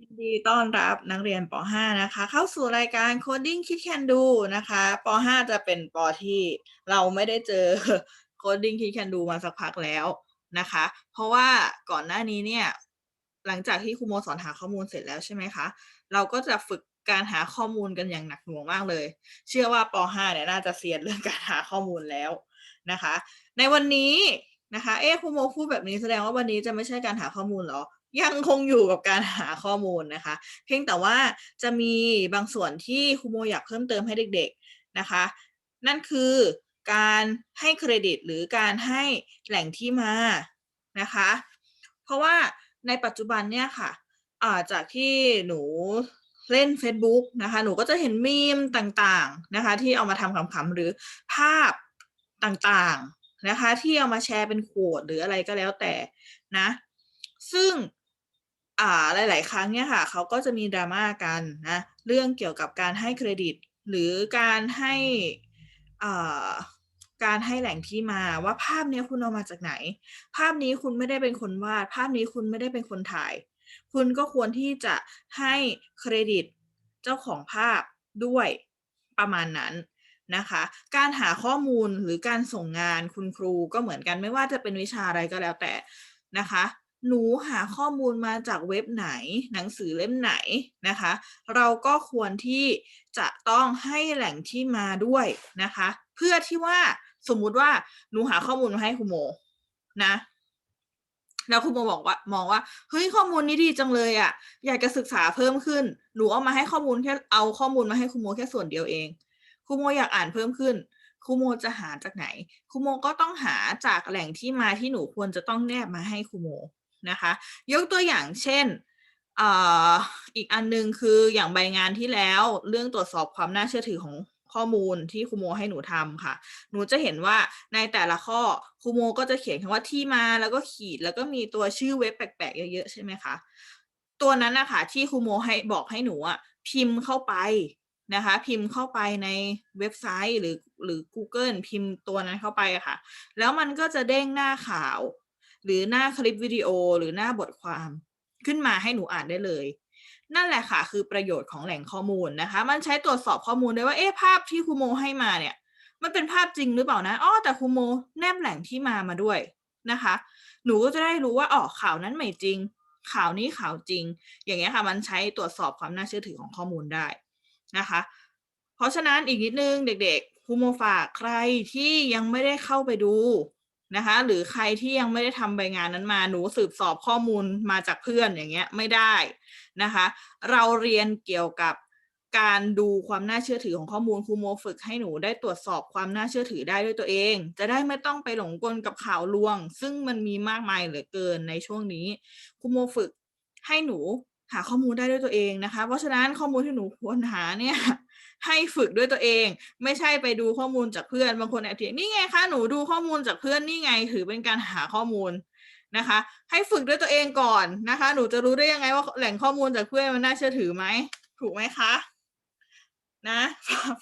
ยินดีต้อนรับนักเรียนป .5 นะคะ เข้าสู่รายการ Coding Kid Can Do นะคะป .5 จะเป็นปที่เราไม่ได้เจอ Coding Kid Can Do มาสักพักแล้วนะคะ เพราะว่าก่อนหน้านี้เนี่ย หลังจากที่ครูโมสอนหาข้อมูลเสร็จแล้วใช่ไหมคะ เราก็จะฝึกการหาข้อมูลกันอย่างหนักหน่วงมากเลย เชื่อว่าป .5 เนี่ยน่าจะเซียนเรื่องการหาข้อมูลแล้วนะคะ ในวันนี้นะคะ เอ๊ะครูโมพูดแบบนี้แสดงว่าวันนี้จะไม่ใช่การหาข้อมูลหรอ ยังคงอยู่กับการหาข้อมูลนะคะ เพียงแต่ว่าจะมีบางส่วนที่ครูโมอยากเพิ่มเติมให้เด็ก ๆนะคะ นั่นคือการให้เครดิตหรือการให้แหล่งที่มานะคะ เพราะว่าในปัจจุบันเนี่ยค่ะอาจากที่หนูเล่น Facebook นะคะ หนูก็จะเห็นมีมต่างๆนะคะ ที่เอามาทำขำๆหรือภาพต่างๆนะคะ ที่เอามาแชร์เป็นโค้ดหรืออะไรก็แล้วแต่นะ ซึ่ง อ่าหลาย ๆ ครั้งเนี่ยค่ะเขาก็จะมีดราม่ากันนะเรื่องเกี่ยวกับการให้เครดิต หรือการให้อ่าการให้แหล่งที่มาว่าภาพนี้คุณเอามาจากไหน ภาพนี้คุณไม่ได้เป็นคนวาด ภาพนี้คุณไม่ได้เป็นคนถ่าย คุณก็ควรที่จะให้เครดิตเจ้าของภาพด้วยประมาณนั้นนะคะ การหาข้อมูลหรือการส่งงานคุณครูก็เหมือนกันไม่ว่าจะเป็นวิชาอะไรก็แล้วแต่นะคะ หนูหาข้อมูลมาจากเว็บไหน หนังสือเล่มไหนนะคะ เราก็ควรที่จะต้องให้แหล่งที่มาด้วยนะคะ เพื่อที่ว่าสมมุติว่าหนูหาข้อมูลมาให้ครูโมนะแล้วครูโมบอกว่ามองว่าเฮ้ยข้อมูลนี้ดีจังเลยอะ่ะ อยากจะศึกษาเพิ่มขึ้น หนูเอามาให้ข้อมูลแค่เอาข้อมูลมาให้ครูโมแค่ส่วนเดียวเองครูโมอยากอ่านเพิ่มขึ้นครูโมจะหาจากไหนครูโมก็ต้องหาจากแหล่งที่มาที่หนูควรจะต้องแนบมาให้ครูโม นะคะ ยกตัวอย่างเช่นออีกอันนึงคืออย่างใบงานที่แล้วเรื่องตรวจสอบความน่าเชื่อถือของข้อมูลที่ครูโมให้หนูทำค่ะ หนูจะเห็นว่าในแต่ละข้อครูโมก็จะเขียนคำว่าที่มาแล้วก็ขีดแล้วก็มีตัวชื่อเว็บแปลกๆเยอะๆใช่ไหมคะ ตัวนั้นนะคะที่ครูโมให้บอกให้หนูอะพิมพ์เข้าไปนะคะ พิมพ์เข้าไปในเว็บไซต์หรือหรือ Google พิมพ์ตัวนั้นเข้าไปอะค่ะ แล้วมันก็จะเด้งหน้าข่าว หรือหน้าคลิปวิดีโอหรือหน้าบทความขึ้นมาให้หนูอ่านได้เลย นั่นแหละค่ะ คือประโยชน์ของแหล่งข้อมูลนะคะ มันใช้ตรวจสอบข้อมูลได้ว่าเอ๊ะภาพที่ครูโมให้มาเนี่ย มันเป็นภาพจริงหรือเปล่านะอ๋อแต่ครูโมแนบแหล่งที่มามาด้วยนะคะ หนูก็จะได้รู้ว่าอ๋อข่าวนั้นไม่จริง ข่าวนี้ข่าวจริง อย่างเงี้ยค่ะ มันใช้ตรวจสอบความน่าเชื่อถือของข้อมูลได้นะคะ เพราะฉะนั้นอีกนิดนึงเด็กๆครูโมฝากใครที่ยังไม่ได้เข้าไปดู นะคะ หรือใครที่ยังไม่ได้ทำใบงานนั้นมาหนูสืบสอบข้อมูลมาจากเพื่อนอย่างเงี้ยไม่ได้นะคะ เราเรียนเกี่ยวกับการดูความน่าเชื่อถือของข้อมูลครูโมฝึกให้หนูได้ตรวจสอบความน่าเชื่อถือได้ด้วยตัวเอง จะได้ไม่ต้องไปหลงกลกับข่าวลวง ซึ่งมันมีมากมายเหลือเกินในช่วงนี้ครูโมฝึกให้หนูหาข้อมูลได้ด้วยตัวเองนะคะ เพราะฉะนั้นข้อมูลที่หนูควรหาเนี่ย ให้ฝึกด้วยตัวเอง ไม่ใช่ไปดูข้อมูลจากเพื่อนบางคนแอบเถียงนี่ไงคะหนูดูข้อมูลจากเพื่อนนี่ไง ถือเป็นการหาข้อมูลนะคะ ให้ฝึกด้วยตัวเองก่อนนะคะ หนูจะรู้ได้ยังไงว่าแหล่งข้อมูลจากเพื่อนมันน่าเชื่อถือไหมถูกไหมคะนะ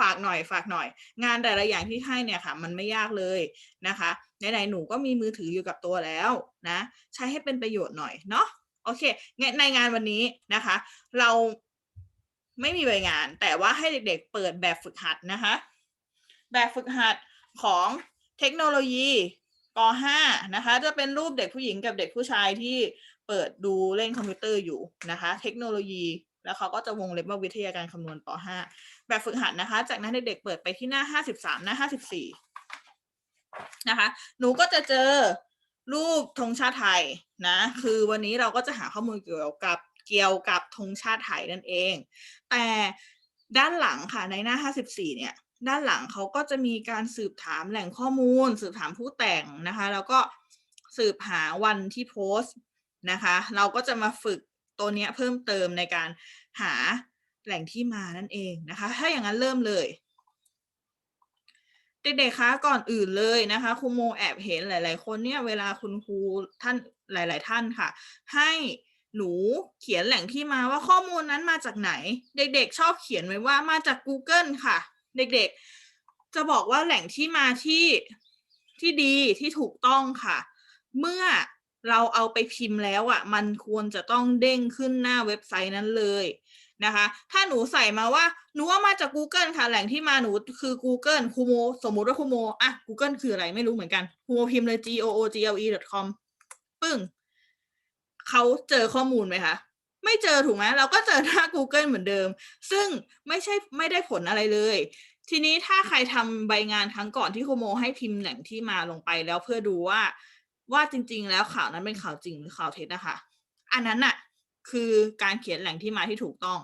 ฝากหน่อยฝากหน่อย งานแต่ละอย่างที่ให้เนี่ยค่ะ มันไม่ยากเลยนะคะไหนๆหนูก็มีมือถืออยู่กับตัวแล้วนะ ใช้ให้เป็นประโยชน์หน่อยเนาะโอเคในงานวันนี้นะคะ เรา ไม่มีใบงาน แต่ว่าให้เด็กๆ เปิดแบบฝึกหัดนะคะ แบบฝึกหัดของเทคโนโลยีป .5 นะคะ จะเป็นรูปเด็กผู้หญิงกับเด็กผู้ชายที่เปิดดูเล่นคอมพิวเตอร์อยู่นะคะ เทคโนโลยีแล้วเขาก็จะวงเล็บว่าวิทยาการคำนวณป .5 แบบฝึกหัดนะคะ จากนั้นเด็กๆเปิดไปที่หน้า 53 หน้า 54 นะคะ หนูก็จะเจอรูปธงชาติไทยนะ คือวันนี้เราก็จะหาข้อมูลเกี่ยวกับ เกี่ยวกับธงชาติไทยนั่นเอง แต่ด้านหลังค่ะในหน้า 54 เนี่ย ด้านหลังเขาก็จะมีการสืบถามแหล่งข้อมูล สืบถามผู้แต่งนะคะ แล้วก็สืบหาวันที่โพสต์นะคะ เราก็จะมาฝึกตัวเนี้ยเพิ่มเติมในการหาแหล่งที่มานั่นเองนะคะ ถ้าอย่างนั้นเริ่มเลยเด็กๆคะก่อนอื่นเลยนะคะครูโมแอบเห็นหลาย ๆ คนเนี่ยเวลาคุณครูท่านหลาย ๆ ท่านค่ะ ให้ หนูเขียนแหล่งที่มาว่าข้อมูลนั้นมาจากไหน เด็กๆ ชอบเขียนไว้ว่ามาจาก Google ค่ะ เด็กๆ จะบอกว่าแหล่งที่มาที่ที่ดีที่ถูกต้องค่ะ เมื่อเราเอาไปพิมพ์แล้วอะ มันควรจะต้องเด้งขึ้นหน้าเว็บไซต์นั้นเลยนะคะ ถ้าหนูใส่มาว่าหนูว่ามาจาก Google ค่ะ แหล่งที่มาหนูคือ Google คูโมสมมุติว่าคูโมอะ Google คืออะไรไม่รู้เหมือนกันคูโมพิมพ์เลย g o o g l e com ปึ้ง เขาเจอข้อมูลไหมคะ ไม่เจอถูกไหมเราก็เจอหน้า Google เหมือนเดิม ซึ่งไม่ใช่ไม่ได้ผลอะไรเลย ทีนี้ถ้าใครทำใบงานครั้งก่อนที่ครูโมให้พิมพ์แหล่งที่มาลงไปแล้วเพื่อดูว่าว่าจริง ๆ แล้วข่าวนั้นเป็นข่าวจริงหรือข่าวเท็จนะคะ อันนั้นน่ะคือการเขียนแหล่งที่มาที่ถูกต้อง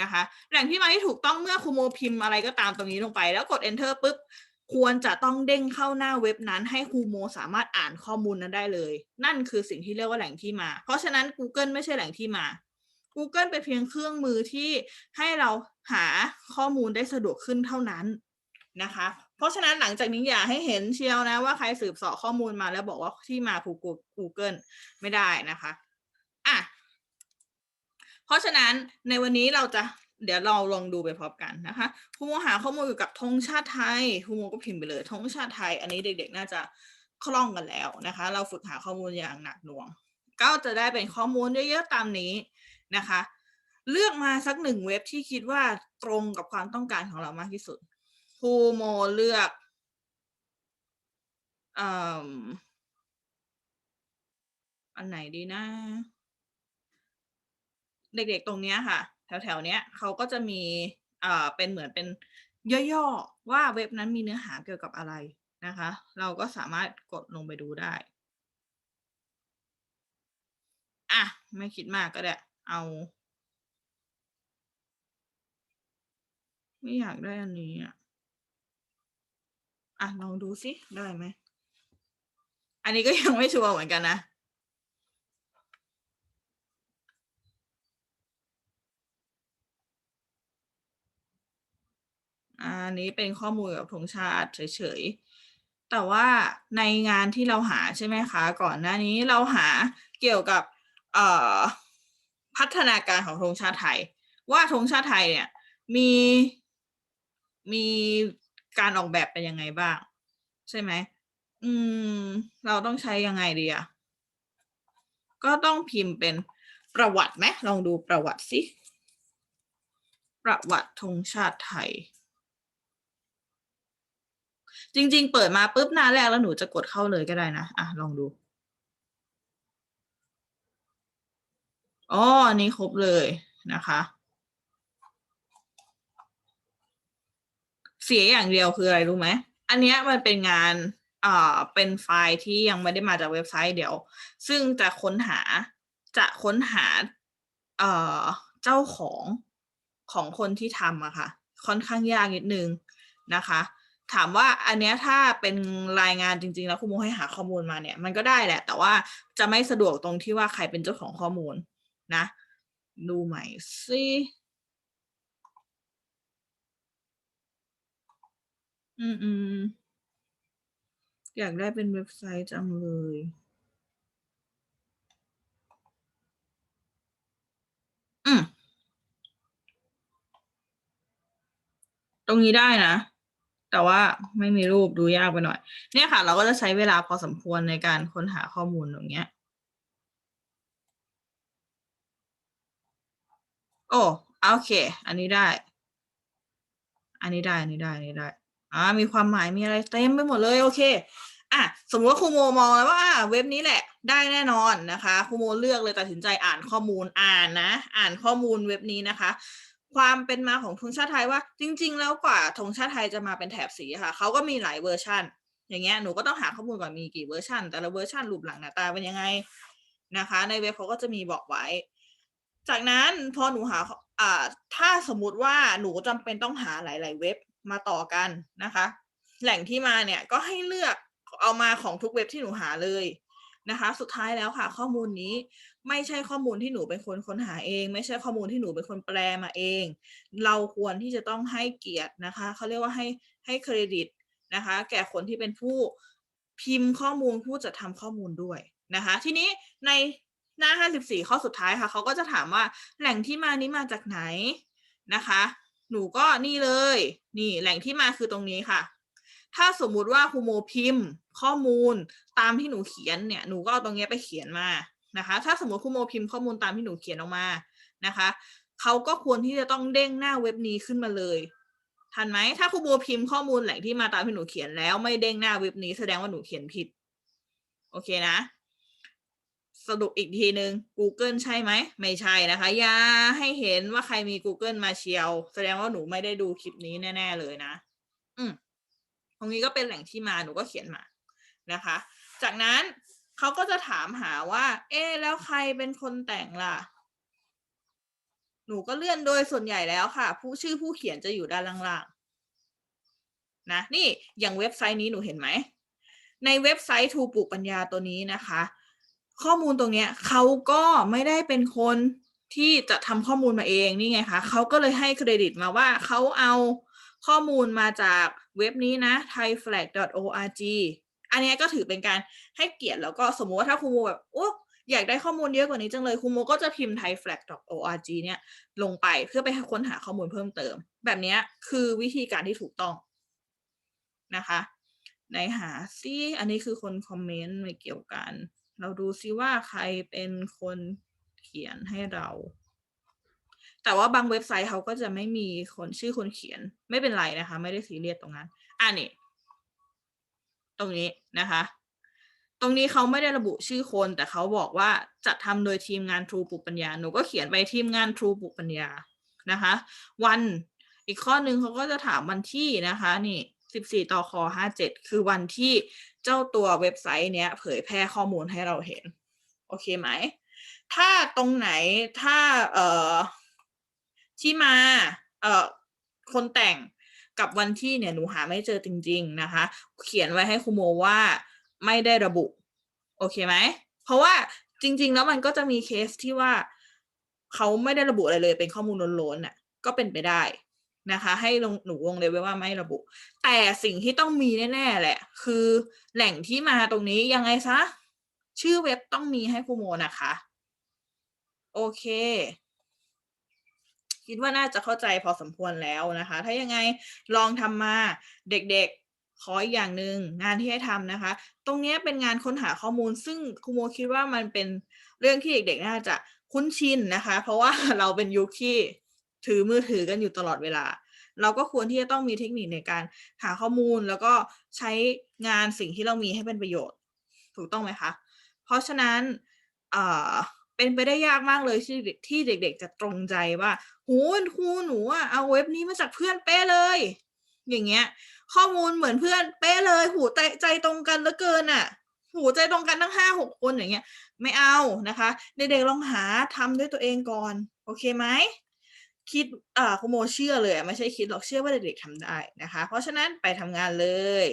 นะคะ แหล่งที่มาที่ถูกต้องเมื่อคูโมพิมพ์อะไรก็ตามตรงนี้ลงไป แล้วกด enter ปุ๊บ ควรจะต้องเด้งเข้าหน้าเว็บนั้น ให้ครูโมสามารถอ่านข้อมูลนั้นได้เลย นั่นคือสิ่งที่เรียกว่าแหล่งที่มา เพราะฉะนั้น Google ไม่ใช่แหล่งที่มา Google เป็นเพียงเครื่องมือที่ให้เราหาข้อมูลได้สะดวกขึ้นเท่านั้นนะคะ เพราะฉะนั้นหลังจากนี้อย่าให้เห็นเชียวนะว่าใครสืบเสาะข้อมูลมาแล้วบอกว่าที่มาคือ Google ไม่ได้นะคะอะเพราะฉะนั้นในวันนี้เราจะ เดี๋ยวเราลองดูไปพร้อมกันนะคะครูโมหาข้อมูลเกี่ยวกับธงชาติไทยครูโมก็พิมพ์ไปเลยธงชาติไทย อันนี้เด็กๆ น่าจะคล่องกันแล้วนะคะ เราฝึกหาข้อมูลอย่างหนักหน่วง ก็จะได้เป็นข้อมูลเยอะๆตามนี้นะคะ เลือกมาสักหนึ่งเว็บที่คิดว่าตรงกับความต้องการของเรามากที่สุดครูโมเลือกอันไหนดีนะ เด็กๆตรงเนี้ยค่ะ แถวๆเนี้ยเขาก็จะมีเอ่อเป็นเหมือนเป็นย่อๆว่าเว็บนั้นมีเนื้อหาเกี่ยวกับอะไรนะคะ เราก็สามารถกดลงไปดูได้อะไม่คิดมากก็ได้เอาไม่อยากได้อันนี้อะ อะลองดูสิได้ไหม อันนี้ก็ยังไม่ชัวร์เหมือนกันนะ อันนี้เป็นข้อมูลกับธงชาติเฉยๆ แต่ว่าในงานที่เราหาใช่ไหมคะ ก่อนหน้านี้เราหาเกี่ยวกับพัฒนาการของธงชาติไทย ว่าธงชาติไทยเนี่ยมีมีการออกแบบเป็นยังไงบ้าง ใช่ไหมอืม เราต้องใช้ยังไงดีอะก็ต้องพิมพ์เป็นประวัติไหมลองดูประวัติสิประวัติธงชาติไทย จริง ๆ เปิดมาปุ๊บหน้าแรกแล้วหนูจะกดเข้าเลยก็ได้นะ อะ ลองดูอ๋ออันนี้ครบเลยนะคะ เสียอย่างเดียวคืออะไรรู้ไหม อันเนี้ยมันเป็นงานอ่าเป็นไฟล์ที่ยังไม่ได้มาจากเว็บไซต์เดี๋ยว ซึ่งจะค้นหาจะค้นหาเอ่อเจ้าของของคนที่ทำอะค่ะ ค่อนข้างยากนิดนึงนะคะ ถามว่าอันเนี้ยถ้าเป็นรายงานจริง ๆ แล้วครูโมให้หาข้อมูลมาเนี่ย มันก็ได้แหละ แต่ว่าจะไม่สะดวกตรงที่ว่าใครเป็นเจ้าของข้อมูลนะ ดูใหม่สิอืมอืมอยากได้เป็นเว็บไซต์จังเลย อืม ตรงนี้ได้นะ แต่ว่าไม่มีรูปดูยากไปหน่อย เนี่ยค่ะ เราก็จะใช้เวลาพอสมควรในการค้นหาข้อมูลอย่างเงี้ย โอ้โอเค อันนี้ได้ อันนี้ได้อันนี้ได้อันนี้ได้อ่ามีความหมายมีอะไรเต็มไปหมดเลยโอเคอะสมมติว่าครูโมมองแล้วว่าเว็บนี้แหละ ได้แน่นอนนะคะครูโมเลือกเลยตัดสินใจอ่านข้อมูลอ่านนะ อ่านข้อมูลเว็บนี้นะคะ ความเป็นมาของธงชาติไทยว่า จริง ๆ แล้วกว่าธงชาติไทยจะมาเป็นแถบสีค่ะเขาก็มีหลายเวอร์ชันอย่างเงี้ยหนูก็ต้องหาข้อมูลก่อนมีกี่เวอร์ชันแต่ละเวอร์ชันรูปหลังหน้าตาเป็นยังไงนะคะ ในเว็บเขาก็จะมีบอกไว้ จากนั้นพอหนูหาอ่าถ้าสมมุติว่าหนูจำเป็นต้องหาหลาย ๆ เว็บมาต่อกันนะคะ แหล่งที่มาเนี่ยก็ให้เลือกเอามาของทุกเว็บที่หนูหาเลย นะคะ สุดท้ายแล้วค่ะ ข้อมูลนี้ไม่ใช่ข้อมูลที่หนูเป็นคนค้นหาเอง ไม่ใช่ข้อมูลที่หนูเป็นคนแปลมาเอง เราควรที่จะต้องให้เกียรตินะคะเขาเรียกว่าให้ให้เครดิตนะคะ แก่คนที่เป็นผู้พิมพ์ข้อมูลผู้จัดทำข้อมูลด้วยนะคะ ทีนี้ในหน้า 54 ข้อสุดท้ายค่ะเขาก็จะถามว่าแหล่งที่มานี้มาจากไหนนะคะ หนูก็นี่เลย นี่แหล่งที่มาคือตรงนี้ค่ะ ถ้าสมมุติว่าครูโมพิมพ์ ข้อมูลตามที่หนูเขียนเนี่ยหนูก็เอาตรงเนี้ยไปเขียนมานะคะ ถ้าสมมติครูโมพิมพ์ข้อมูลตามที่หนูเขียนออกมานะคะเขาก็ควรที่จะต้องเด้งหน้าเว็บนี้ขึ้นมาเลยทันไหมถ้าครูโมพิมพ์ข้อมูลแหล่งที่มาตามที่หนูเขียนแล้วไม่เด้งหน้าเว็บนี้แสดงว่าหนูเขียนผิด โอเคนะ สรุปอีกทีหนึ่ง Google ใช่ไหม ไม่ใช่นะคะ อย่าให้เห็นว่าใครมี Google มาเชียว แสดงว่าหนูไม่ได้ดูคลิปนี้แน่ ๆ เลยนะ อืม รงนี้ก็เป็นแหล่งที่มาหนูก็เขียนมานะคะ จากนั้นเขาก็จะถามหาว่า เอ๊แล้วใครเป็นคนแต่งล่ะ หนูก็เลื่อนโดยส่วนใหญ่แล้วค่ะ ผู้ชื่อผู้เขียนจะอยู่ด้านล่างๆนะนี่อย่างเว็บไซต์นี้หนูเห็นไหม ในเว็บไซต์ทูปลูกปัญญาตัวนี้นะคะ ข้อมูลตรงเนี้ยเขาก็ไม่ได้เป็นคนที่จะทำข้อมูลมาเองนี่ไงคะเขาก็เลยให้เครดิตมาว่าเขาเอาข้อมูลมาจาก เว็บนี้นะ thaiflag.org อันนี้ก็ถือเป็นการให้เกียรติแล้วก็สมมติว่าถ้าครูโมแบบโอ้อยากได้ข้อมูลเยอะกว่านี้จังเลยครูโมก็จะพิมพ์ thaiflag.org เนี่ยลงไปเพื่อไปค้นหาข้อมูลเพิ่มเติม แบบนี้คือวิธีการที่ถูกต้องนะคะในหาซิอันนี้คือคนคอมเมนต์ไม่เกี่ยวกัน เราดูซิว่าใครเป็นคนเขียนให้เรา แต่ว่าบางเว็บไซต์เขาก็จะไม่มีคนชื่อคนเขียน ไม่เป็นไรนะคะ ไม่ได้ซีเรียสตรงนั้น อ่านี่ ตรงนี้นะคะ ตรงนี้เขาไม่ได้ระบุชื่อคน แต่เขาบอกว่าจะทำโดยทีมงานทรูปลูกปัญญา หนูก็เขียนไปทีมงานทรูปลูกปัญญา นะคะ วัน อีกข้อหนึ่งเขาก็จะถามวันที่นะคะ นี่สิบสี่ต่อคอห้าเจ็ดคือวันที่เจ้าตัวเว็บไซต์เนี้ย เผยแพร่ข้อมูลให้เราเห็น โอเคไหม ถ้าตรงไหน ถ้า เอ่อ ที่มาเอ่อคนแต่งกับวันที่เนี่ยหนูหาไม่เจอจริง ๆนะคะ เขียนไว้ให้ครูโมว่าไม่ได้ระบุ โอเคไหม เพราะว่าจริง ๆ แล้วมันก็จะมีเคสที่ว่าเขาไม่ได้ระบุอะไรเลยเป็นข้อมูลล้วนๆน่ะ ก็เป็นไปได้นะคะ ให้ลงหนูวงเลยไว้ว่าไม่ระบุ แต่สิ่งที่ต้องมีแน่ๆแหละ คือแหล่งที่มาตรงนี้ยังไงซะ ชื่อเว็บต้องมีให้ครูโมนะคะ โอเค คิดว่าน่าจะเข้าใจพอสมควรแล้วนะคะ ถ้ายังไงลองทำมาเด็กๆขออีกอย่างหนึ่งงานที่ให้ทำนะคะ ตรงนี้เป็นงานค้นหาข้อมูล ซึ่งครูโมคิดว่ามันเป็นเรื่องที่เด็กๆ น่าจะคุ้นชินนะคะ เพราะว่าเราเป็นยุคที่ถือมือถือกันอยู่ตลอดเวลา เราก็ควรที่จะต้องมีเทคนิคในการหาข้อมูลแล้วก็ใช้งานสิ่งที่เรามีให้เป็นประโยชน์ ถูกต้องไหมคะ เพราะฉะนั้น เป็นไปได้ยากมากเลยที่ที่เด็ก ๆ จะตรงใจว่าโหครูหนูอะเอาเว็บนี้มาจากเพื่อนเป๊ะเลย อย่างเงี้ย ข้อมูลเหมือนเพื่อนเป๊ะเลย หูใจใจตรงกันเหลือเกินอะหูใจตรงกันทั้งห้าหกคนอย่างเงี้ย ไม่เอานะคะเด็กๆลองหาทำด้วยตัวเองก่อน โอเคไหมคิดอ่าคุณโมเชื่อเลยไม่ใช่คิดหรอกเชื่อว่าเด็กๆทำได้นะคะ เพราะฉะนั้นไปทำงานเลย